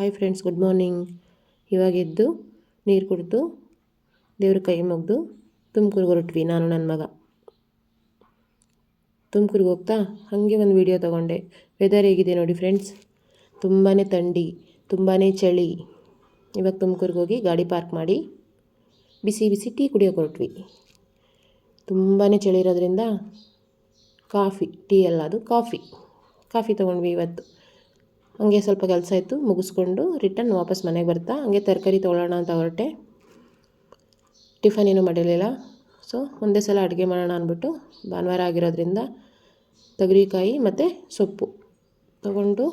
Hi friends good morning ಇವಾಗ ಎದ್ದು ನೀರು ಕುಡಿದು ದೇವ್ರ ಕೈ ಮುಗ್ದು ತುಮಕೂರಿಗೆ ಹೊರಟ್ವಿ ನಾನು ನನ್ನ ಮಗ. ತುಮಕೂರಿಗೆ ಹೋಗ್ತಾ ಹಾಗೆ ಒಂದು ವಿಡಿಯೋ ತೊಗೊಂಡೆ. ವೆದರ್ ಹೇಗಿದೆ ನೋಡಿ ಫ್ರೆಂಡ್ಸ್ ತುಂಬಾ ಥಂಡಿ ತುಂಬಾ ಚಳಿ. ಇವಾಗ ತುಮಕೂರಿಗೆ ಹೋಗಿ ಗಾಡಿ ಪಾರ್ಕ್ ಮಾಡಿ ಬಿಸಿ ಬಿಸಿ ಟೀ ಕುಡಿಯೋಕೆ ಹೊರಟ್ವಿ. ತುಂಬಾ ಚಳಿ ಇರೋದ್ರಿಂದ ಕಾಫಿ, ಟೀ ಅಲ್ಲ ಅದು ಕಾಫಿ. ಕಾಫಿ ತೊಗೊಂಡ್ವಿ ಇವತ್ತು. ಹಂಗೆ ಸ್ವಲ್ಪ ಕೆಲಸ ಇತ್ತು, ಮುಗಿಸ್ಕೊಂಡು ರಿಟರ್ನ್ ವಾಪಸ್ ಮನೆಗೆ ಬರ್ತಾ, ಹಂಗೆ ತರಕಾರಿ ತೊಗೊಳ್ಳೋಣ ಅಂತ ಹೊರಟೆ. ಟಿಫನ್ ಏನೂ ಮಾಡಿರಲಿಲ್ಲ. ಸೊ ಒಂದೇ ಸಲ ಅಡುಗೆ ಮಾಡೋಣ ಅಂದ್ಬಿಟ್ಟು ಭಾನುವಾರ ಆಗಿರೋದ್ರಿಂದ ತೊಗರಿಕಾಯಿ ಮತ್ತು ಸೊಪ್ಪು ತಗೊಂಡು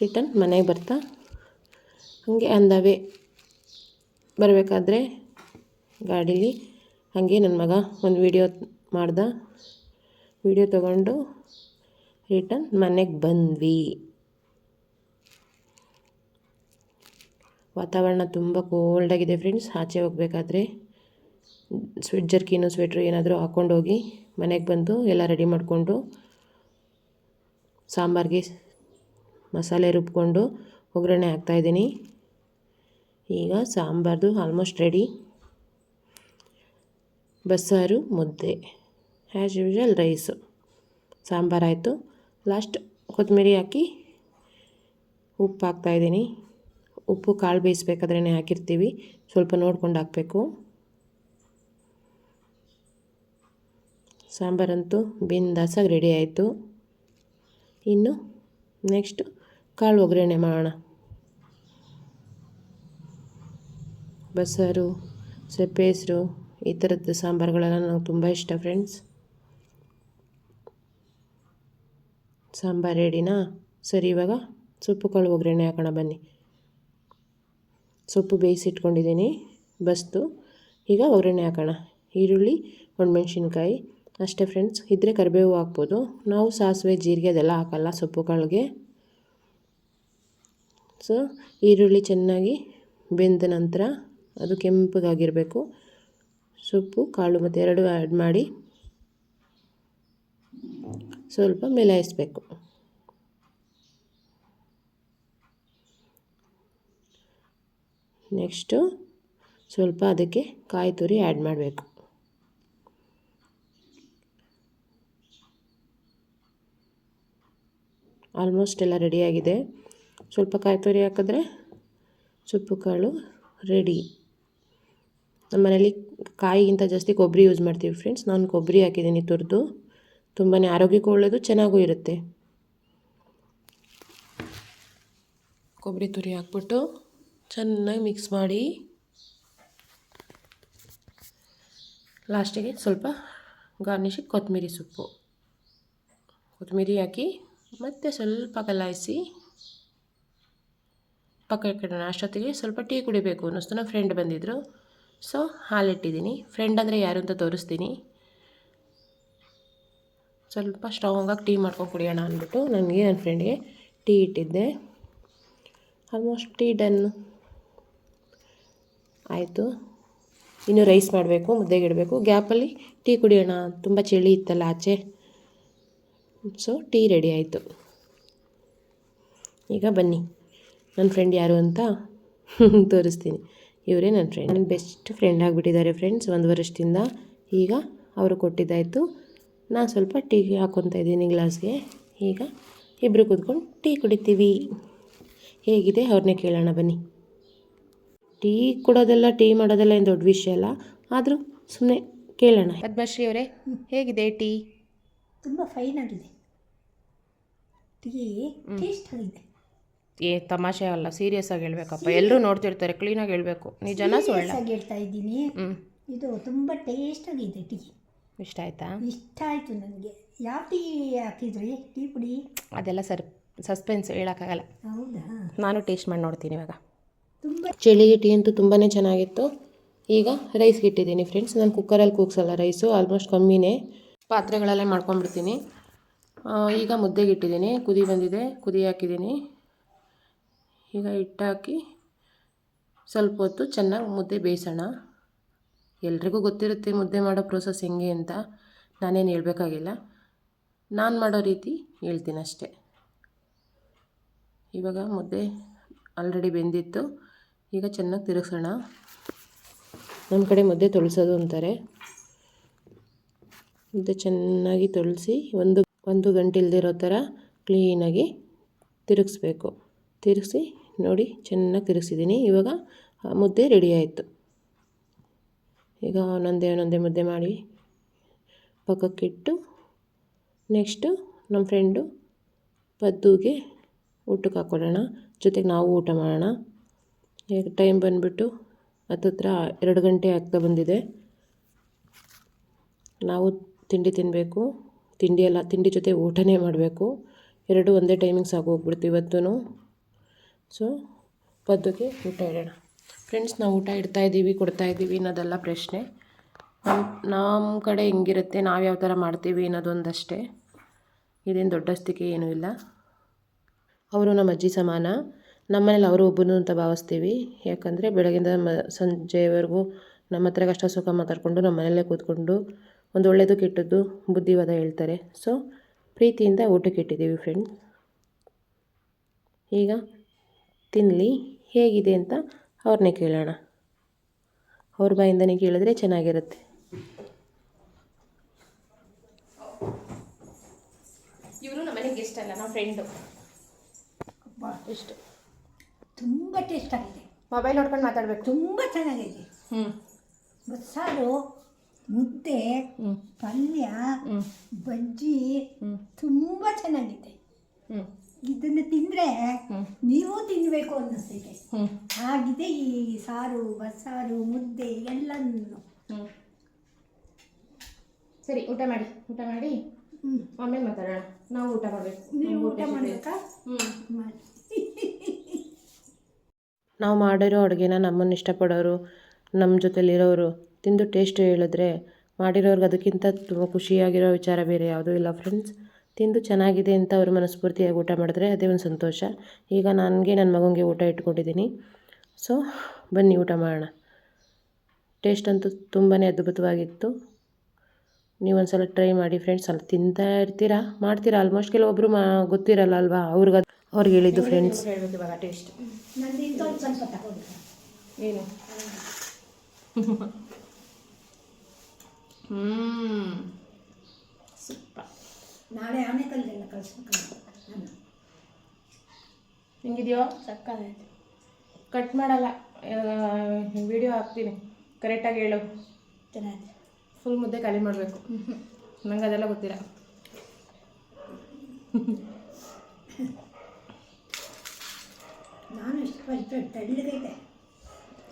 ರಿಟರ್ನ್ ಮನೆಗೆ ಬರ್ತಾ. ಹಾಗೆ ಅಂದವೇ. ಬರಬೇಕಾದ್ರೆ ಗಾಡೀಲಿ ಹಾಗೆ ನನ್ನ ಮಗ ಒಂದು ವಿಡಿಯೋ ಮಾಡ್ದ. ವಿಡಿಯೋ ತಗೊಂಡು ರಿಟರ್ನ್ ಮನೆಗೆ ಬಂದ್ವಿ. ವಾತಾವರಣ ತುಂಬ ಕೋಲ್ಡಾಗಿದೆ ಫ್ರೆಂಡ್ಸ್ ಆಚೆ ಹೋಗಬೇಕಾದ್ರೆ ಸ್ವೆಟ್ ಜರ್ಕಿನ ಸ್ವೆಟ್ರ್ ಏನಾದರೂ ಹಾಕ್ಕೊಂಡೋಗಿ ಮನೆಗೆ ಬಂದು ಎಲ್ಲ ರೆಡಿ ಮಾಡಿಕೊಂಡು ಸಾಂಬಾರಿಗೆ ಮಸಾಲೆ ರುಬ್ಕೊಂಡು ಒಗ್ಗರಣೆ ಹಾಕ್ತಾಯಿದ್ದೀನಿ ಈಗ ಸಾಂಬಾರ್ದು ಆಲ್ಮೋಸ್ಟ್ ರೆಡಿ ಬಸ್ಸಾರು ಮುದ್ದೆ ಆ್ಯಸ್ ಯೂಶ್ವಲ್ ರೈಸು ಸಾಂಬಾರಾಯಿತು ಲಾಸ್ಟ್ ಕೊತ್ತಂಬರಿ ಹಾಕಿ ಉಪ್ಪು ಹಾಕ್ತಾಯಿದ್ದೀನಿ ಉಪ್ಪು ಕಾಳು ಬೇಯಿಸ್ಬೇಕಾದ್ರೇ ಹಾಕಿರ್ತೀವಿ. ಸ್ವಲ್ಪ ನೋಡ್ಕೊಂಡು ಹಾಕಬೇಕು. ಸಾಂಬಾರಂತೂ ಬಿಂದಾಸಾಗಿ ರೆಡಿ ಆಯಿತು. ಇನ್ನು ನೆಕ್ಸ್ಟು ಕಾಳು ಒಗ್ಗರಣೆ ಮಾಡೋಣ. ಬಸ್ಸಾರು ಸಪ್ಪೆ ಹೆಸರು ಈ ಥರದ್ದು ಸಾಂಬಾರುಗಳೆಲ್ಲ ನನಗೆ ತುಂಬ ಇಷ್ಟ ಫ್ರೆಂಡ್ಸ್. ಸಾಂಬಾರು ರೆಡಿನಾ? ಸರಿ, ಇವಾಗ ಸೊಪ್ಪು ಕಾಳು ಒಗ್ಗರಣೆ ಹಾಕೋಣ, ಬನ್ನಿ. ಸೊಪ್ಪು ಬೇಯಿಸಿಟ್ಕೊಂಡಿದ್ದೀನಿ, ಬಸ್ತು. ಈಗ ಒಗ್ಗರಣೆ ಹಾಕೋಣ. ಈರುಳ್ಳಿ, ಒಣಮೆಣ್ಸಿನ್ಕಾಯಿ. ಅಷ್ಟೇ ಫ್ರೆಂಡ್ಸ್ ಇದ್ದರೆ ಕರಿಬೇವು ಹಾಕ್ಬೋದು. ನಾವು ಸಾಸಿವೆ, ಜೀರಿಗೆ ಅದೆಲ್ಲ ಹಾಕಲ್ಲ ಸೊಪ್ಪು ಕಾಳಿಗೆ. ಸೊ ಈರುಳ್ಳಿ ಚೆನ್ನಾಗಿ ಬೆಂದ ನಂತರ ಅದು ಕೆಂಪಗಾಗಿರಬೇಕು. ಸೊಪ್ಪು, ಕಾಳು ಮತ್ತು ಎರಡು ಆ್ಯಡ್ ಮಾಡಿ. ಸ್ವಲ್ಪ ಮೆಲಾಯಿಸ್ಬೇಕು. ನೆಕ್ಸ್ಟು ಸ್ವಲ್ಪ ಅದಕ್ಕೆ ಕಾಯಿ ತುರಿ ಆ್ಯಡ್ ಮಾಡಬೇಕು. ಆಲ್ಮೋಸ್ಟ್ ಎಲ್ಲ ರೆಡಿಯಾಗಿದೆ ಸ್ವಲ್ಪ ಕಾಯಿ ತುರಿ ಹಾಕಿದ್ರೆ ಸೊಪ್ಪು ಕಾಳು ರೆಡಿ. ನಮ್ಮ ಮನೇಲಿ ಕಾಯಿಗಿಂತ ಜಾಸ್ತಿ ಕೊಬ್ಬರಿ ಯೂಸ್ ಮಾಡ್ತೀವಿ ಫ್ರೆಂಡ್ಸ್. ನಾನು ಕೊಬ್ಬರಿ ಹಾಕಿದ್ದೀನಿ ತುರಿದು. ತುಂಬಾ ಆರೋಗ್ಯಕ್ಕೂ ಒಳ್ಳೆಯದು ಚೆನ್ನಾಗೂ ಇರುತ್ತೆ. ಕೊಬ್ಬರಿ ತುರಿ ಹಾಕ್ಬಿಟ್ಟು ಚೆನ್ನಾಗಿ ಮಿಕ್ಸ್ ಮಾಡಿ ಲಾಸ್ಟಿಗೆ ಸ್ವಲ್ಪ ಗಾರ್ನಿಷಿಗೆ ಕೊತ್ತಂಬರಿ ಸೊಪ್ಪು. ಕೊತ್ತಂಬರಿ ಹಾಕಿ ಮತ್ತೆ ಸ್ವಲ್ಪ ಕಲಾಯಿಸಿ ಪಕ್ಕ ಕಡೆ ಅಷ್ಟೊತ್ತಿಗೆ ಸ್ವಲ್ಪ ಟೀ ಕುಡಿಬೇಕು ಅನ್ನಿಸ್ತು ನಮ್ಮ ಫ್ರೆಂಡ್ ಬಂದಿದ್ದರು ಸೊ ಹಾಲಿಟ್ಟಿದ್ದೀನಿ. ಫ್ರೆಂಡ್ ಅಂದರೆ ಯಾರು ಅಂತ ತೋರಿಸ್ತೀನಿ. ಸ್ವಲ್ಪ ಸ್ಟ್ರಾಂಗಾಗಿ ಟೀ ಮಾಡ್ಕೊಂಡು ಕುಡಿಯೋಣ ಅಂದ್ಬಿಟ್ಟು ನನಗೆ ನನ್ನ ಫ್ರೆಂಡ್ಗೆ ಟೀ ಇಟ್ಟಿದ್ದೆ. ಆಲ್ಮೋಸ್ಟ್ ಟೀ ಡನ್ ಆಯಿತು. ಇನ್ನು ರೈಸ್ ಮಾಡಬೇಕು, ಮುದ್ದೆಗೆ ಇಡಬೇಕು. ಗ್ಯಾಪಲ್ಲಿ ಟೀ ಕುಡಿಯೋಣ ತುಂಬ ಚಳಿ ಇತ್ತಲ್ಲ ಆಚೆ. ಸೊ ಟೀ ರೆಡಿ ಆಯಿತು. ಈಗ ಬನ್ನಿ. ನನ್ನ ಫ್ರೆಂಡ್ ಯಾರು ಅಂತ ತೋರಿಸ್ತೀನಿ. ಇವರೇ ನನ್ನ ಫ್ರೆಂಡ್ ನನ್ನ ಬೆಸ್ಟ್ ಫ್ರೆಂಡ್ ಆಗಿಬಿಟ್ಟಿದ್ದಾರೆ ಫ್ರೆಂಡ್ಸ್ ಒಂದು ವರ್ಷದಿಂದ. ಈಗ ಅವರು ಕೊಟ್ಟಿದ್ದಾಯಿತು ನಾನು ಸ್ವಲ್ಪ ಟೀ ಹಾಕ್ಕೊತಾ ಇದ್ದೀನಿ ಗ್ಲಾಸ್ಗೆ. ಈಗ ಇಬ್ಬರು ಕೂತ್ಕೊಂಡು ಟೀ ಕುಡಿತೀವಿ. ಹೇಗಿದೆ? ಅವ್ರನ್ನೇ ಕೇಳೋಣ ಬನ್ನಿ. ಟೀ ಕೊಡೋದೆಲ್ಲ ಟೀ ಮಾಡೋದೆಲ್ಲ ಏನು ದೊಡ್ಡ ವಿಷಯ ಅಲ್ಲ. ಆದರೂ ಸುಮ್ಮನೆ ಕೇಳೋಣ. ಪದ್ಮಶ್ರೀ ಅವರೇ ಹೇಗಿದೆ ಟೀ? ತುಂಬ ಫೈನ್ ಆಗಿದೆ. ಟೀ ಟೇಸ್ಟ್ ಆಗಿದೆ. ಏ ತಮಾಷೆ ಅಲ್ಲ ಸೀರಿಯಸ್ ಆಗಿ ಹೇಳ್ಬೇಕಪ್ಪ. ಎಲ್ಲರೂ ನೋಡ್ತಿರ್ತಾರೆ ಕ್ಲೀನಾಗಿ ಹೇಳಬೇಕು. ನೀವು ಜನ ಸೊಳ್ಳೆ ಹೇಳ್ತಾ ಇದ್ದೀನಿ. ಹ್ಞೂ ಇದು ತುಂಬ ಟೇಸ್ಟ್ ಆಗಿದೆ ಟೀ. ಇಷ್ಟ ಆಯ್ತಾ? ಇಷ್ಟ ಆಯಿತು ನನಗೆ ಯಾವ ಟೀ ಹಾಕಿದ್ರಿ? ಟೀ ಪುಡಿ? ಅದೆಲ್ಲ ಸರ್ ಸಸ್ಪೆನ್ಸ್ ಹೇಳೋಕ್ಕಾಗಲ್ಲ. ಹೌದಾ? ನಾನು ಟೇಸ್ಟ್ ಮಾಡಿ ನೋಡ್ತೀನಿ ಇವಾಗ. ತುಂಬ ಚಳಿಗೆ ಟೀ ಅಂತೂ ತುಂಬಾ ಚೆನ್ನಾಗಿತ್ತು. ಈಗ ರೈಸ್ಗೆ ಇಟ್ಟಿದ್ದೀನಿ ಫ್ರೆಂಡ್ಸ್ ನಾನು ಕುಕ್ಕರಲ್ಲಿ ಕೂಗ್ಸಲ್ಲ ರೈಸು ಆಲ್ಮೋಸ್ಟ್ ಕಮ್ಮಿನೇ. ಪಾತ್ರೆಗಳಲ್ಲೇ ಮಾಡ್ಕೊಂಡ್ಬಿಡ್ತೀನಿ. ಈಗ ಮುದ್ದೆಗೆ ಇಟ್ಟಿದ್ದೀನಿ. ಕುದಿ ಬಂದಿದೆ ಕುದಿ ಹಾಕಿದ್ದೀನಿ. ಈಗ ಹಿಟ್ಟಾಕಿ ಸ್ವಲ್ಪ ಹೊತ್ತು ಚೆನ್ನಾಗಿ ಮುದ್ದೆ ಬೇಯಿಸೋಣ. ಎಲ್ರಿಗೂ ಗೊತ್ತಿರುತ್ತೆ ಮುದ್ದೆ ಮಾಡೋ ಪ್ರೋಸೆಸ್ ಹೆಂಗೆ ಅಂತ ನಾನೇನು ಹೇಳಬೇಕಾಗಿಲ್ಲ. ನಾನು ಮಾಡೋ ರೀತಿ ಹೇಳ್ತೀನಿ ಅಷ್ಟೇ. ಇವಾಗ ಮುದ್ದೆ ಆಲ್ರೆಡಿ ಬೆಂದಿತ್ತು. ಈಗ ಚೆನ್ನಾಗಿ ತಿರುಗಿಸೋಣ. ನಮ್ಮ ಕಡೆ ಮುದ್ದೆ ತೊಳಿಸೋದು ಅಂತಾರೆ. ಮುದ್ದೆ ಚೆನ್ನಾಗಿ ತೊಳಸಿ ಒಂದು ಒಂದು ಗಂಟೆ ಇಲ್ದಿರೋ ಥರ ಕ್ಲೀನಾಗಿ ತಿರುಗಿಸ್ಬೇಕು. ತಿರುಗಿಸಿ ನೋಡಿ ಚೆನ್ನಾಗಿ ತಿರುಗಿಸಿದ್ದೀನಿ. ಇವಾಗ ಮುದ್ದೆ ರೆಡಿ ಆಯಿತು. ಈಗ ಒಂದೊಂದೇ ಒಂದೊಂದೇ ಮುದ್ದೆ ಮಾಡಿ ಪಕ್ಕಕ್ಕಿಟ್ಟು ನೆಕ್ಸ್ಟು ನಮ್ಮ ಫ್ರೆಂಡು ಪದ್ದುಗೆ ಊಟಕ್ಕೆ ಹಾಕ್ಕೊಡೋಣ. ಜೊತೆಗೆ ನಾವು ಊಟ ಮಾಡೋಣ. ಈಗ ಟೈಮ್ ಬಂದುಬಿಟ್ಟು ಹತ್ತತ್ರ ಎರಡು ಗಂಟೆ ಆಗ್ತಾ ಬಂದಿದೆ. ನಾವು ತಿಂಡಿ ತಿನ್ನಬೇಕು ತಿಂಡಿ ಎಲ್ಲ, ತಿಂಡಿ ಜೊತೆ ಊಟನೇ ಮಾಡಬೇಕು. ಎರಡು ಒಂದೇ ಟೈಮಿಂಗ್ಸ್ ಆಗೋಗ್ಬಿಡ್ತು ಇವತ್ತೂ ಸೊ ಪದ್ದುಗೆ ಊಟ ಇಡೋಣ. ಫ್ರೆಂಡ್ಸ್ ನಾವು ಊಟ ಇಡ್ತಾ ಇದ್ದೀವಿ, ಕೊಡ್ತಾ ಇದ್ದೀವಿ ಅನ್ನೋದೆಲ್ಲ ಪ್ರಶ್ನೆ. ನಮ್ಮ ನಮ್ಮ ಕಡೆ ಹೆಂಗಿರುತ್ತೆ, ನಾವು ಯಾವ ಥರ ಮಾಡ್ತೀವಿ ಅನ್ನೋದೊಂದಷ್ಟೇ. ಇದೇನು ದೊಡ್ಡಸ್ತಿಕೆ ಏನೂ ಇಲ್ಲ. ಅವರು ನಮ್ಮ ಅಜ್ಜಿ ಸಮಾನ. ನಮ್ಮನೇಲಿ ಅವರು ಒಬ್ಬನು ಅಂತ ಭಾವಿಸ್ತೀವಿ. ಯಾಕಂದರೆ ಬೆಳಗಿಂದ ಮ, ಸಂಜೆವರೆಗೂ ನಮ್ಮ ಹತ್ರ ಕಷ್ಟ ಸುಖ ಮಾತಾಡಿಕೊಂಡು ನಮ್ಮ ಮನೆಯಲ್ಲೇ ಕೂತ್ಕೊಂಡು ಒಂದು ಒಳ್ಳೆಯದು ಕೆಟ್ಟದ್ದು ಬುದ್ಧಿವಾದ ಹೇಳ್ತಾರೆ. ಸೊ ಪ್ರೀತಿಯಿಂದ ಊಟಕ್ಕೆ ಇಟ್ಟಿದ್ದೀವಿ ಫ್ರೆಂಡ್ಸ್ ಈಗ ತಿನ್ನಲಿ ಹೇಗಿದೆ ಅಂತ ಅವ್ರನ್ನೇ ಕೇಳೋಣ. ಅವ್ರ ಬಾಯಿಂದನೇ ಕೇಳಿದ್ರೆ ಚೆನ್ನಾಗಿರುತ್ತೆ. ಇವರು ನಮ್ಮನೆಗೆ ಗೆಸ್ಟ್ ಅಲ್ಲ ನಮ್ಮ ಫ್ರೆಂಡು ಅಬ್ಬ ಇಷ್ಟು ತುಂಬ ಟೇಸ್ಟ್ ಆಗಿದೆ. ಮೊಬೈಲ್ ನೋಡ್ಕೊಂಡು ಮಾತಾಡ್ಬೇಕು. ತುಂಬ ಚೆನ್ನಾಗಿದೆ. ಹ್ಞೂ ಬಸ್ಸಾರು ಮುದ್ದೆ ಹ್ಞೂ ಪಲ್ಯ ಹ್ಞೂ ಬಜ್ಜಿ ಹ್ಞೂ ತುಂಬ ಚೆನ್ನಾಗಿದೆ. ಹ್ಞೂ ಇದನ್ನು ತಿಂದರೆ ನೀವು ತಿನ್ನಬೇಕು ಅನ್ನಿಸ್ತೈತೆ. ಹಾಗಿದೆ ಆಗಿದೆ ಈ ಸಾರು ಬಸ್ಸಾರು ಮುದ್ದೆ ಎಲ್ಲನೂ ಸರಿ ಊಟ ಮಾಡಿ ಊಟ ಮಾಡಿ. ಹ್ಞೂ ಆಮೇಲೆ ಮಾತಾಡೋಣ. ನಾವು ಊಟ ಮಾಡಬೇಕು. ನೀವು ಊಟ ಮಾಡಬೇಕಾ? ಹ್ಞೂ ಮಾಡಿ ನಾವು ಮಾಡಿರೋ ಅಡುಗೆನ ನಮ್ಮನ್ನು ಇಷ್ಟಪಡೋರು ನಮ್ಮ ಜೊತೆಲಿರೋರು ತಿಂದು ಟೇಸ್ಟ್ ಹೇಳಿದ್ರೆ ಮಾಡಿರೋರ್ಗೆ ಅದಕ್ಕಿಂತ ತುಂಬ ಖುಷಿಯಾಗಿರೋ ವಿಚಾರ ಬೇರೆ ಯಾವುದೂ ಇಲ್ಲ ಫ್ರೆಂಡ್ಸ್ ತಿಂದು ಚೆನ್ನಾಗಿದೆ ಅಂತ ಅವರು ಮನಸ್ಫೂರ್ತಿಯಾಗಿ ಊಟ ಮಾಡಿದ್ರೆ ಅದೇ ಒಂದು ಸಂತೋಷ. ಈಗ ನನಗೆ ನನ್ನ ಮಗನಿಗೆ ಊಟ ಇಟ್ಕೊಂಡಿದ್ದೀನಿ. ಸೊ ಬನ್ನಿ ಊಟ ಮಾಡೋಣ. ಟೇಸ್ಟ್ ಅಂತೂ ತುಂಬಾ ಅದ್ಭುತವಾಗಿತ್ತು. ನೀವು ಒಂದ್ಸಲ ಟ್ರೈ ಮಾಡಿ ಫ್ರೆಂಡ್ಸ್ ಅಲ್ಲಿ ತಿಂತಾ ಇರ್ತೀರಾ? ಮಾಡ್ತೀರಾ? ಆಲ್ಮೋಸ್ಟ್ ಕೆಲವೊಬ್ಬರು ಮಾ ಗೊತ್ತಿರಲ್ಲ ಅಲ್ವಾ? ಅವ್ರಿಗೆ ಅವ್ರಿಗೆ ಹೇಳಿದ್ದು ಫ್ರೆಂಡ್ಸ್ ಇವಾಗ ಟೇಸ್ಟ್ ಏನು? ಹ್ಞೂ ಸೂಪರ್. ನಾಳೆ ಆನೆಕಲ್ಲೆಲ್ಲ ಕಳಿಸ್ಬೇಕಂತ ನಾನು. ಹೆಂಗಿದೆಯೋ? ಸಕ್ಕತ್ತಾಯ್ತು ಕಟ್ ಮಾಡಲ್ಲ. ವಿಡಿಯೋ ಹಾಕ್ತೀನಿ. ಕರೆಕ್ಟಾಗಿ ಹೇಳು. ಚೆನ್ನಾಗಿ ಫುಲ್ ಮುದ್ದೆ ಖಾಲಿ ಮಾಡಬೇಕು. ನಂಗೆ ಅದೆಲ್ಲ ಗೊತ್ತಿಲ್ಲ. ನಾನು ಇಷ್ಟಪಟ್ಟು ತೆಳ್ಳಗೈತೆ.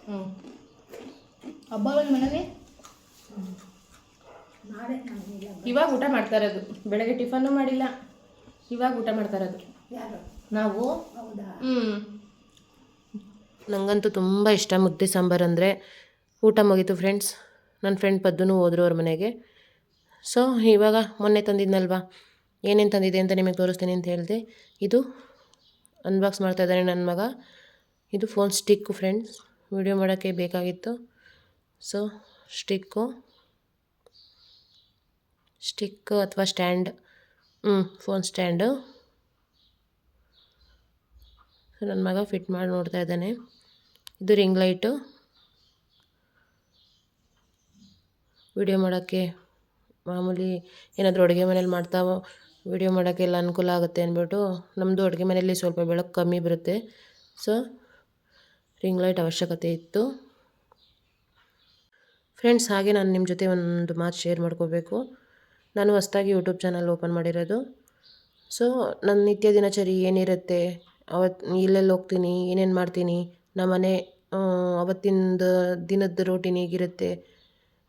ಹ್ಞೂ ಹಬ್ಬಗಳ ಮನೇಲಿ ನಾಳೆ ಇವಾಗ ಊಟ ಮಾಡ್ತಾ ಇರೋದು. ಬೆಳಗ್ಗೆ ಟಿಫನ್ನು ಮಾಡಿಲ್ಲ. ಇವಾಗ ಊಟ ಮಾಡ್ತಾ ಅದು ಯಾರು? ನಾವು? ಹೌದಾ? ಹ್ಞೂ ನನಗಂತೂ ತುಂಬ ಇಷ್ಟ ಮುದ್ದೆ ಸಾಂಬಾರು ಅಂದರೆ ಊಟ ಮುಗೀತು ಫ್ರೆಂಡ್ಸ್ ನನ್ನ ಫ್ರೆಂಡ್ ಪದ್ದೂ ಹೋದ್ರು ಅವ್ರ ಮನೆಗೆ. ಸೊ ಇವಾಗ ಮೊನ್ನೆ ತಂದಿದ್ನಲ್ವಾ? ಏನೇನು ತಂದಿದೆ ಅಂತ ನಿಮಗೆ ತೋರಿಸ್ತೀನಿ ಅಂತ ಹೇಳಿದೆ. ಇದು ಅನ್ಬಾಕ್ಸ್ ಮಾಡ್ತಾ ಇದ್ದಾನೆ ನನ್ನ ಮಗ. ಇದು ಫೋನ್ ಸ್ಟಿಕ್ಕು ಫ್ರೆಂಡ್ಸ್ ವಿಡಿಯೋ ಮಾಡೋಕ್ಕೆ ಬೇಕಾಗಿತ್ತು. ಸೊ ಸ್ಟಿಕ್ಕು ಸ್ಟಿಕ್ ಅಥವಾ ಸ್ಟ್ಯಾಂಡ್. ಹ್ಞೂ ಫೋನ್ ಸ್ಟ್ಯಾಂಡು. ಸೊ ನನ್ನ ಮಗ ಫಿಟ್ ಮಾಡಿ ನೋಡ್ತಾ ಇದ್ದಾನೆ. ಇದು ರಿಂಗ್ ಲೈಟು. ವಿಡಿಯೋ ಮಾಡೋಕ್ಕೆ ಮಾಮೂಲಿ ಏನಾದರೂ ಅಡುಗೆ ಮನೇಲಿ ಮಾಡ್ತಾ ವಿಡಿಯೋ ಮಾಡೋಕ್ಕೆಲ್ಲ ಅನುಕೂಲ ಆಗುತ್ತೆ ಅಂದ್ಬಿಟ್ಟು ನಮ್ಮದು ಅಡುಗೆ ಮನೆಯಲ್ಲಿ ಸ್ವಲ್ಪ ಬೆಳಕು ಕಮ್ಮಿ ಬರುತ್ತೆ. ಸೊ ರಿಂಗ್ ಲೈಟ್ ಅವಶ್ಯಕತೆ ಇತ್ತು. ಫ್ರೆಂಡ್ಸ್ ಹಾಗೆ ನಾನು ನಿಮ್ಮ ಜೊತೆ ಒಂದು ಮಾತು ಶೇರ್ ಮಾಡ್ಕೋಬೇಕು. ನಾನು ಹೊಸ್ದಾಗಿ ಯೂಟ್ಯೂಬ್ ಚಾನಲ್ ಓಪನ್ ಮಾಡಿರೋದು. ಸೊ ನನ್ನ ನಿತ್ಯ ದಿನಚರಿ ಏನಿರುತ್ತೆ ಅವತ್ತು ಇಲ್ಲೆಲ್ಲಿ ಹೋಗ್ತೀನಿ, ಏನೇನು ಮಾಡ್ತೀನಿ ನಮ್ಮನೆ ಅವತ್ತಿಂದ ದಿನದ ರೋಟೀನ್ ಹೇಗಿರುತ್ತೆ,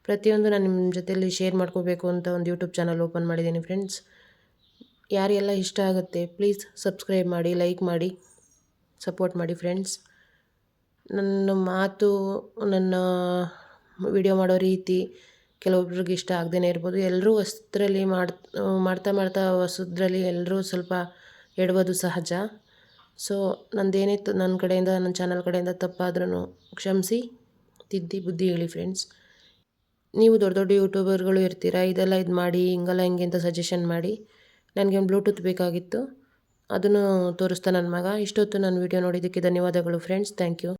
ಪ್ರತಿಯೊಂದು ನಾನು ನಿಮ್ಮ ಜೊತೆಯಲ್ಲಿ ಶೇರ್ ಮಾಡ್ಕೋಬೇಕು ಅಂತ ಒಂದು ಯೂಟ್ಯೂಬ್ ಚಾನಲ್ ಓಪನ್ ಮಾಡಿದ್ದೀನಿ ಫ್ರೆಂಡ್ಸ್ ಯಾರಿಗೆಲ್ಲ ಇಷ್ಟ ಆಗುತ್ತೆ ಪ್ಲೀಸ್ ಸಬ್ಸ್ಕ್ರೈಬ್ ಮಾಡಿ ಲೈಕ್ ಮಾಡಿ ಸಪೋರ್ಟ್ ಮಾಡಿ ಫ್ರೆಂಡ್ಸ್ ನನ್ನ ಮಾತು, ನನ್ನ ವಿಡಿಯೋ ಮಾಡೋ ರೀತಿ ಕೆಲವೊಬ್ರಿಗೆ ಇಷ್ಟ ಆಗದೇ ಇರ್ಬೋದು. ಎಲ್ಲರೂ ಹೊಸದ್ರಲ್ಲಿ ಮಾಡಿ ಮಾಡ್ತಾ ಮಾಡ್ತಾ ಹೊಸದ್ರಲ್ಲಿ ಎಲ್ಲರೂ ಸ್ವಲ್ಪ ಎಡವೋದು ಸಹಜ. ಸೊ ನಂದೇನೇ ತ- ನನ್ನ ಕಡೆಯಿಂದ ನನ್ನ ಚಾನಲ್ ಕಡೆಯಿಂದ ತಪ್ಪಾದ್ರೂ ಕ್ಷಮಿಸಿ. ತಿದ್ದಿ ಬುದ್ಧಿ ಹೇಳಿ ಫ್ರೆಂಡ್ಸ್ ನೀವು ದೊಡ್ಡ ದೊಡ್ಡ ಯೂಟ್ಯೂಬರ್ಗಳು ಇರ್ತೀರಾ, ಇದೆಲ್ಲ ಇದು ಮಾಡಿ, ಹಿಂಗೆಲ್ಲ ಹಿಂಗೆ ಅಂತ ಸಜೆಷನ್ ಮಾಡಿ. ನನಗೆ ಒಂದು ಬ್ಲೂಟೂತ್ ಬೇಕಾಗಿತ್ತು. ಅದನ್ನು ತೋರಿಸ್ತಾ ನನ್ನ ಮಗ. ಇಷ್ಟೊತ್ತು ನನ್ನ ವಿಡಿಯೋ ನೋಡಿದ್ದಕ್ಕೆ ಧನ್ಯವಾದಗಳು ಫ್ರೆಂಡ್ಸ್ ಥ್ಯಾಂಕ್ ಯು